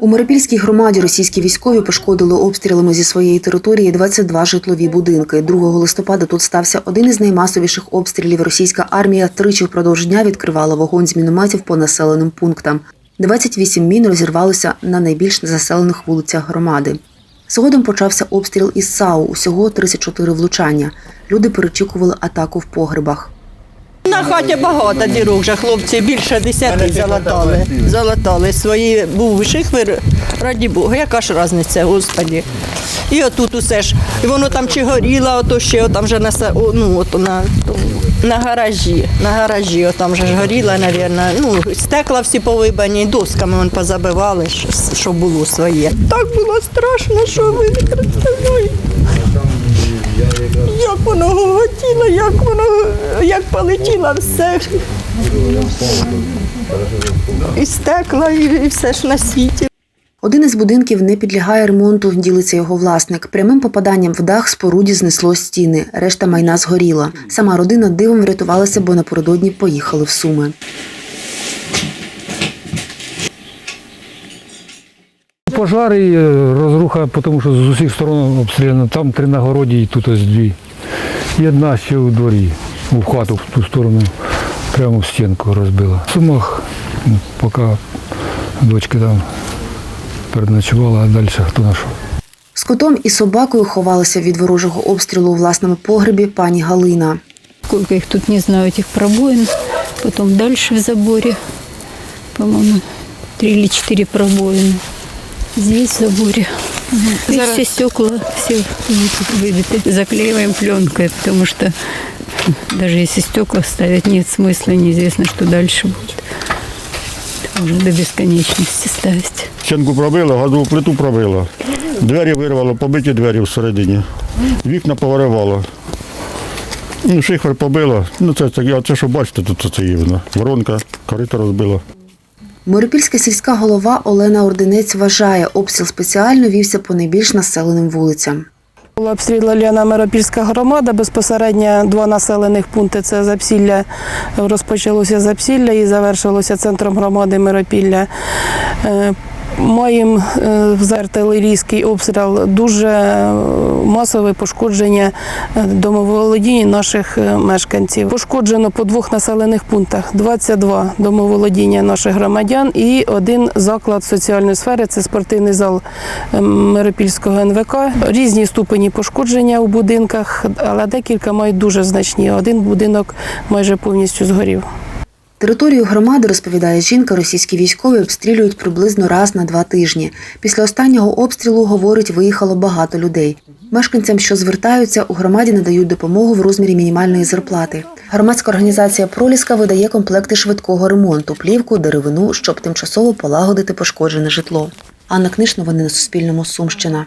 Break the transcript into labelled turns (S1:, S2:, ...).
S1: У Миропільській громаді російські військові пошкодили обстрілами зі своєї території 22 житлові будинки. 2 листопада тут стався один із наймасовіших обстрілів. Російська армія тричі впродовж дня відкривала вогонь з мінометів по населеним пунктам. 28 мін розірвалося на найбільш заселених вулицях громади. Згодом почався обстріл із САУ. Усього 34 влучання. Люди перечікували атаку в погребах.
S2: На хаті багато дірок вже хлопці більше десяти залатали. Залатали свої був шихвер, раді Бога, яка ж різниця, господі. І отут усе ж. І воно там чи горіло, ото ще там вже на ну, ото на, на гаражі. На гаражі отам вже ж горіло, мабуть. Ну, стекла всі повибані, досками вон позабивали, що, що було своє. Так було страшно, що ви не представляєте. Як воно як полетіло все. І стекла, і, все ж на світі.
S1: Один із будинків не підлягає ремонту, ділиться його власник. Прямим попаданням в дах споруді знесло стіни. Решта майна згоріла. Сама родина дивом врятувалася, бо напередодні поїхали в Суми.
S3: Пожари, і, е, розруха, тому що з усіх сторон обстріляно. Там три на городі і тут ось дві. І одна ще у дворі, у хату в ту сторону, прямо в стінку розбила. В Сумах, ну, поки дочка там переночувала, а далі хто на що.
S1: З котом і собакою ховалася від ворожого обстрілу у власному погребі пані Галина.
S4: Сколько их тут, не знаю, этих пробоин. Потом дальше в заборе, по-моему, три или четыре пробоины. Здесь в заборе. И все стекла, все тут выбиты. Заклеиваем пленкой, потому что даже если стекла ставить, нет смысла, неизвестно, что дальше будет. Это Уже до бесконечности ставить.
S5: Стінку пробило, газову плиту пробило. Двері вирвало, побиті двері всередині. Вікна повиривало. Ну, шифер побило. Ну, це, це, я- це що бачите, тут це є воно. Воронка, корито розбило.
S1: Миропільська сільська голова Олена Ординець вважає, обстріл спеціально вівся по найбільш населеним вулицям.
S6: Була обстріляна Миропільська громада, безпосередньо два населених пункти. Це Запсілля, розпочалося Запсілля і завершилося центром громади Миропілля. Маємо е, артилерійський обстріл дуже е, масове пошкодження е, домоволодінь наших мешканців. Пошкоджено по двох населених пунктах 22 домоволодіння наших громадян і один заклад соціальної сфери це спортивний зал Миропільського НВК. Різні ступені пошкодження у будинках, але декілька мають дуже значні. Один будинок майже повністю згорів.
S1: Територію громади, розповідає жінка, російські військові обстрілюють приблизно раз на два тижні. Після останнього обстрілу, говорить, виїхало багато людей. Мешканцям, що звертаються, у громаді надають допомогу в розмірі мінімальної зарплати. Громадська організація Проліска видає комплекти швидкого ремонту, плівку, деревину, щоб тимчасово полагодити пошкоджене житло. Анна Книшна, вони на Суспільному, Сумщина.